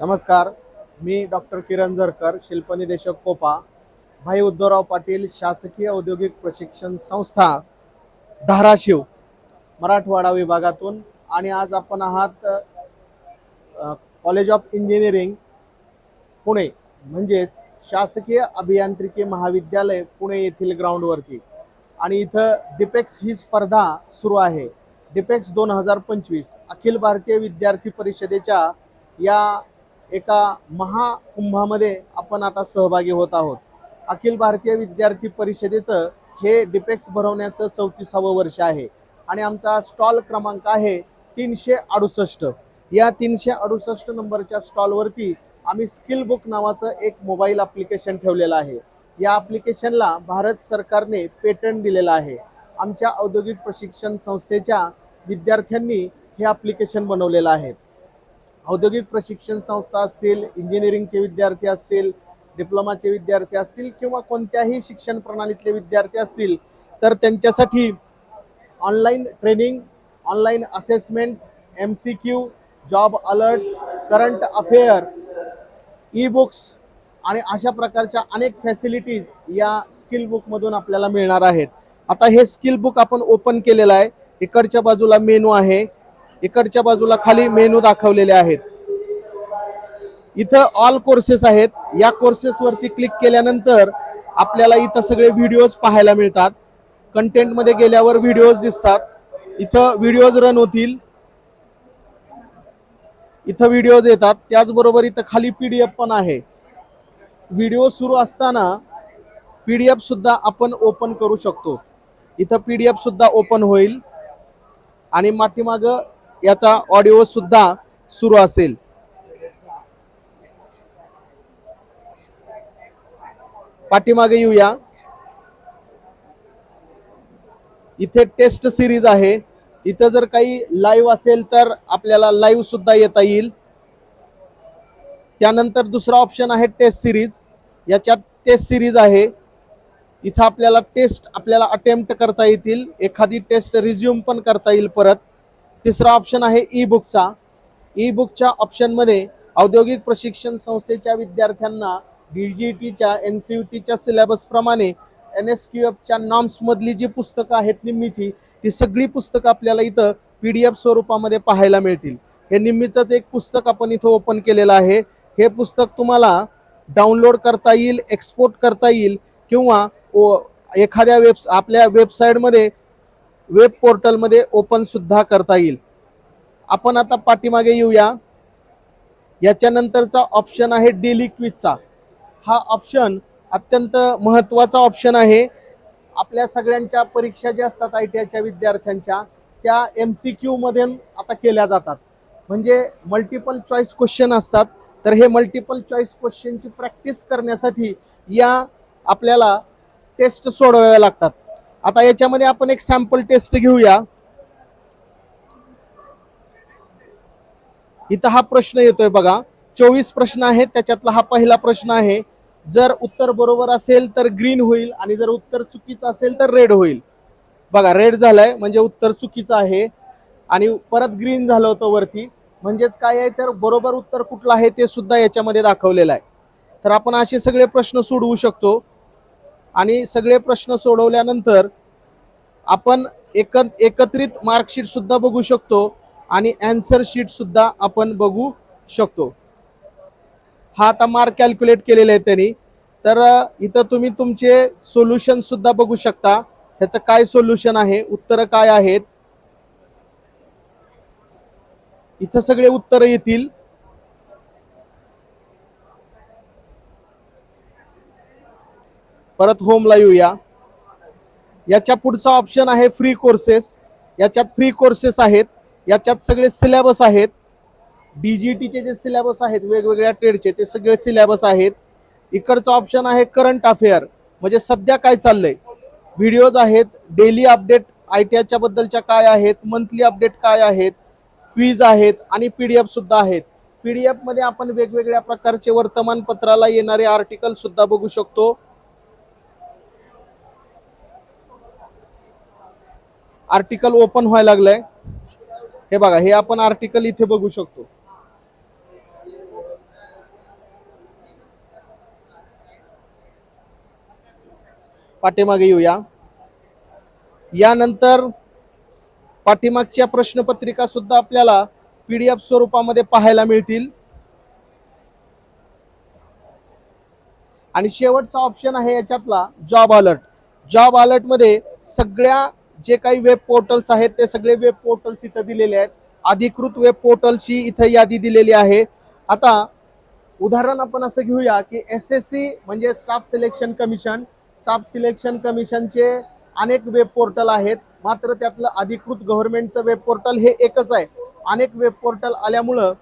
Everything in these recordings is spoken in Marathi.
नमस्कार मी डॉक्टर किरण झरकर शिल्पनिदेशक कोपा भाई उद्धवराव पाटील शासकीय औद्योगिक प्रशिक्षण संस्था धाराशिव मराठवाडा विभागातून. आणि आज आपण आहात कॉलेज ऑफ इंजिनिअरिंग पुणे म्हणजेच शासकीय अभियांत्रिकी महाविद्यालय पुणे येथील ग्राउंडवरती. आणि इथं डिपेक्स ही स्पर्धा सुरू आहे. डिपेक्स दोन हजार पंचवीस अखिल भारतीय विद्यार्थी परिषदेच्या या एका महाकुंभामध्ये आपण आता सहभागी होत आहोत. अखिल भारतीय विद्यार्थी परिषदेचं हे डिपेक्स भरवण्याचं चौतीसावं वर्ष आहे. आणि आमचा स्टॉल क्रमांक आहे तीनशे अडुसष्ट. या तीनशे अडुसष्ट नंबरच्या स्टॉलवरती आम्ही स्किल बुक नावाचं एक मोबाईल ॲप्लिकेशन ठेवलेलं आहे. या ॲप्लिकेशनला भारत सरकारने पेटंट दिलेलं आहे. आमच्या औद्योगिक प्रशिक्षण संस्थेच्या विद्यार्थ्यांनी हे ॲप्लिकेशन बनवलेलं आहे. औद्योगिक प्रशिक्षण संस्था असतील इंजिनिअरिंगचे विद्यार्थी असतील डिप्लोमाचे विद्यार्थी असतील किंवा कोणत्याही शिक्षण प्रणालीतले विद्यार्थी असतील तर त्यांच्यासाठी online training online assessment M C Q job alert current affair E books आणि अशा प्रकारच्या अनेक फॅसिलिटीज या स्किल बुकमधून आपल्याला मिळणार आहेत. आता हे स्किल बुक आपण ओपन केलेलं आहे. इकडच्या बाजूला मेनू आहे. इकडच्या बाजूला खाली मेनू दाखवलेले आहेत. इथं ऑल कोर्सेस आहेत. या कोर्सेसवरती क्लिक केल्यानंतर आपल्याला इथं सगळे व्हिडिओज पाहायला मिळतात. कंटेंटमध्ये गेल्यावर व्हिडिओज दिसतात. इथं व्हिडिओज रन होतील. इथं व्हिडिओज येतात. त्याचबरोबर इथं खाली पी डी एफ पण आहे. व्हिडिओ सुरू असताना पी डी एफ सुद्धा आपण ओपन करू शकतो. इथं पी डी एफ सुद्धा ओपन होईल. आणि पाठीमागं याचा ऑडिओ सुद्धा सुरू असेल. पाठीमागे येऊया. इथे टेस्ट सिरीज आहे. इथं जर काही लाईव्ह असेल तर आपल्याला लाईव्ह सुद्धा येता येईल. त्यानंतर दुसरा ऑप्शन आहे टेस्ट सिरीज याच्यात टेस्ट सिरीज आहे. इथं आपल्याला टेस्ट आपल्याला अटेम्प्ट करता येतील. एखादी टेस्ट रिझ्यूम पण करता येईल परत. तिसरा ऑप्शन आहे ई बुकचा ई बुकच्या ऑप्शनमध्ये औद्योगिक प्रशिक्षण संस्थेच्या विद्यार्थ्यांना डी जी टीच्या एन सी यू टीच्या सिलेबसप्रमाणे एन एस क्यू एफच्या नॉम्समधली जी पुस्तकं आहेत निम्मीची ती सगळी पुस्तकं आपल्याला इथं पी डी एफ स्वरूपामध्ये पाहायला मिळतील. हे निम्मीचंच एक पुस्तक आपण इथं ओपन केलेलं आहे. हे पुस्तक तुम्हाला डाउनलोड करता येईल एक्सपोर्ट करता येईल किंवा एखाद्या वेब आपल्या वेबसाईटमध्ये वेब पोर्टलमध्ये ओपन सुद्धा करता येईल. आपण आता पाठीमागे येऊया. याच्यानंतरचा ऑप्शन आहे डेली क्विजचा. हा ऑप्शन अत्यंत महत्त्वाचा ऑप्शन आहे. आपल्या सगळ्यांच्या परीक्षा ज्या असतात आय टी आयच्या विद्यार्थ्यांच्या त्या एम सी क्यूमध्ये आता केल्या जातात. म्हणजे मल्टिपल चॉईस क्वेश्चन असतात. तर हे मल्टिपल चॉईस क्वेश्चनची प्रॅक्टिस करण्यासाठी या आपल्याला टेस्ट सोडवाव्या लागतात. आता याच्यामध्ये आपण एक सॅम्पल टेस्ट घेऊया. इथं हा प्रश्न येतोय बघा. चोवीस प्रश्न आहेत त्याच्यातला हा पहिला प्रश्न आहे. जर उत्तर बरोबर असेल तर ग्रीन होईल आणि जर उत्तर चुकीचं असेल तर रेड होईल. बघा रेड झालंय म्हणजे उत्तर चुकीचं आहे. आणि परत ग्रीन झालं होतं वरती. म्हणजेच काय आहे तर बरोबर उत्तर कुठलं आहे ते सुद्धा याच्यामध्ये दाखवलेलं आहे. तर आपण असे सगळे प्रश्न सोडवू शकतो. आणि सगळे प्रश्न सोडवल्यानंतर आपण एक एकत्रित मार्कशीटसुद्धा बघू शकतो आणि अँसर शीटसुद्धा आपण बघू शकतो. हा आता मार्क कॅल्क्युलेट केलेले आहे त्यांनी. तर इथं तुम्ही तुमचे सोल्युशनसुद्धा बघू शकता. ह्याचं काय सोल्युशन आहे? उत्तरं काय आहेत? इथं सगळे उत्तरं येतील. परत होमला येऊया. याच्या पुढचा ऑप्शन आहे फ्री कोर्सेस याच्यात फ्री कोर्सेस आहेत. याच्यात सगळे सिलेबस आहेत. डीजीटीचे जे सिलेबस आहेत वेगवेगळ्या ट्रेडचे ते सगळे सिलेबस आहेत. इकडचा ऑप्शन आहे करंट अफेअर म्हणजे सध्या काय चाललंय? व्हिडिओज आहेत. डेली अपडेट आय टी आयच्या बद्दलच्या काय आहेत? मंथली अपडेट काय आहेत? क्वीज आहेत आणि पी डी एफसुद्धा आहेत. पी डी एफमध्ये आपण वेगवेगळ्या प्रकारचे वर्तमानपत्राला येणारे आर्टिकल सुद्धा बघू शकतो. आर्टिकल ओपन व्हायला लागलंय. हे बघा हे आपण आर्टिकल इथे बघू शकतो. पाठीमागे येऊया. यानंतर पाठीमागच्या प्रश्नपत्रिका सुद्धा आपल्याला पीडीएफ स्वरूपामध्ये पाहायला मिळतील. आणि शेवटचा ऑप्शन आहे याच्यातला जॉब अलर्ट जॉब अलर्टमध्ये सगळ्या जे काही वेब पोर्टल्स आहेत ते सगळे वेब पोर्टल्स इथं दिलेले आहेत. अधिकृत वेब पोर्टल्सची इथं यादी दिलेली आहे. आता उदाहरण आपण असं घेऊया की एस एस सी म्हणजे staff selection commission staff selection कमिशनचे अनेक वेब पोर्टल आहेत. मात्र त्यातलं अधिकृत गव्हर्नमेंटचं वेब पोर्टल हे एकच आहे. अनेक वेब पोर्टल आल्यामुळं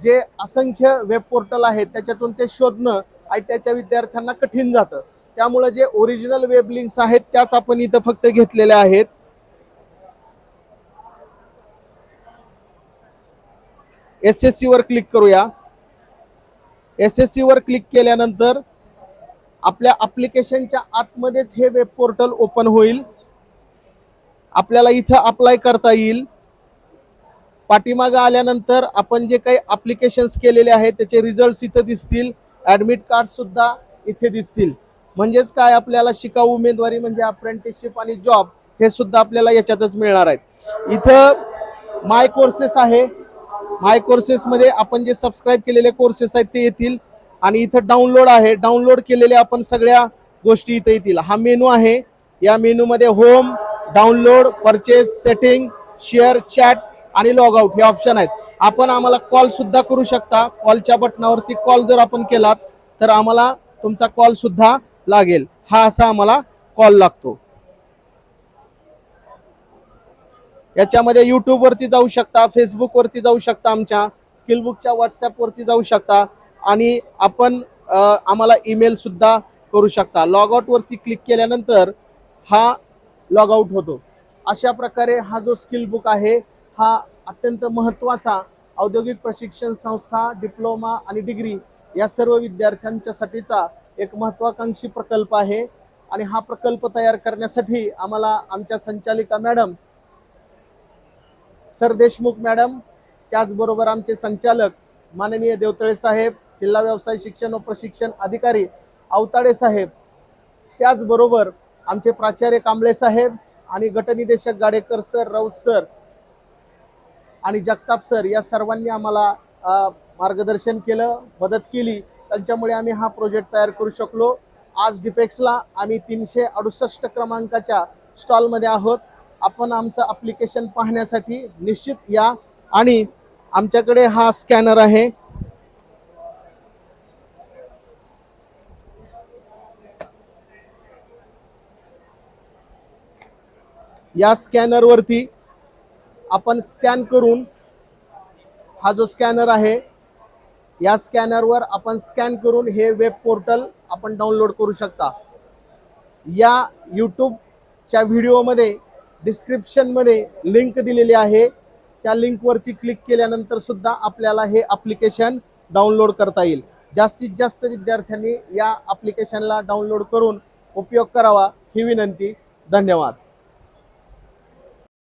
जे असंख्य वेब पोर्टल आहेत त्याच्यातून ते शोधणं आय त्याच्या विद्यार्थ्यांना कठीण जातं. त्यामुळं जे ओरिजिनल वेब लिंक्स आहेत त्याच आपण इथं फक्त घेतलेल्या आहेत. एस एस सी वर क्लिक करूया. एस एस सी वर क्लिक केल्यानंतर आपल्या अप्लिकेशनच्या आतमध्येच हे वेब पोर्टल ओपन होईल. आपल्याला इथं अप्लाय करता येईल. पाठीमागं आल्यानंतर आपण जे काही अप्लिकेशन्स केलेले आहेत त्याचे रिझल्ट इथं दिसतील. ॲडमिट कार्डसुद्धा इथे दिसतील. म्हणजेच काय आपल्याला शिकाऊ उमेदवारी म्हणजे अप्रेंटिसशिप आणि जॉब हे सुद्धा आपल्याला याच्यातच मिळणार आहेत. इथं माय कोर्सेस आहे. माय कोर्सेसमध्ये आपण जे सबस्क्राईब केलेले कोर्सेस आहेत ते येतील. आणि इथं डाउनलोड आहे. डाउनलोड केलेल्या आपण सगळ्या गोष्टी इथं येतील. हा मेनू आहे. या मेनूमध्ये home download purchase setting share chat आणि लॉग आउट हे ऑप्शन आहेत. आपण आम्हाला कॉल सुद्धा करू शकता. कॉलच्या बटनावरती कॉल जर आपण केलात तर आम्हाला तुमचा कॉल सुद्धा लागेल. हा असा आम्हाला कॉल लागतो. याच्यामध्ये यूट्यूबवरती जाऊ शकता फेसबुकवरती जाऊ शकता आमच्या स्किलबुकच्या व्हॉट्सॲपवरती जाऊ शकता. आणि आपण आम्हाला ईमेलसुद्धा करू शकता. लॉग क्लिक केल्यानंतर हा लॉगआउट होतो. अशा प्रकारे हा जो स्किल बुक आहे हा अत्यंत महत्त्वाचा औद्योगिक प्रशिक्षण संस्था डिप्लोमा आणि डिग्री या सर्व विद्यार्थ्यांच्यासाठीचा एक महत्त्वाकांक्षी प्रकल्प आहे. आणि हा प्रकल्प तयार करण्यासाठी आम्हाला आमच्या संचालिका मॅडम सर देशमुख मॅडम त्याचबरोबर आमचे संचालक माननीय देवतळे साहेब जिल्हा व्यवसाय शिक्षण व प्रशिक्षण अधिकारी अवताडे साहेब त्याचबरोबर आमचे प्राचार्य कांबळे साहेब आणि गटनिदेशक गाडेकर सर राऊत सर आणि जगताप सर या सर्वांनी आम्हाला मार्गदर्शन केलं मदत केली. त्यांच्यामुळे आम्ही हा प्रोजेक्ट तयार करू शकलो. आज डिपेक्सला आम्ही तीनशे अडुसष्ट क्रमांकाच्या स्टॉलमध्ये आहोत. आपण आमचं अप्लिकेशन पाहण्यासाठी निश्चित या. आणि आमच्याकडे हा स्कॅनर आहे. या स्कॅनरवरती आपण स्कॅन करून हा जो स्कॅनर आहे या स्कॅनरवर आपण स्कॅन करून हे वेब पोर्टल आपण डाउनलोड करू शकता. या यूट्यूबच्या व्हिडिओमध्ये डिस्क्रिप्शनमध्ये लिंक दिलेली आहे. त्या लिंकवरती क्लिक केल्यानंतर सुद्धा आपल्याला हे ॲप्लिकेशन डाउनलोड करता येईल. जास्तीत जास्त विद्यार्थ्यांनी या ॲप्लिकेशनला डाउनलोड करून उपयोग करावा ही विनंती. धन्यवाद.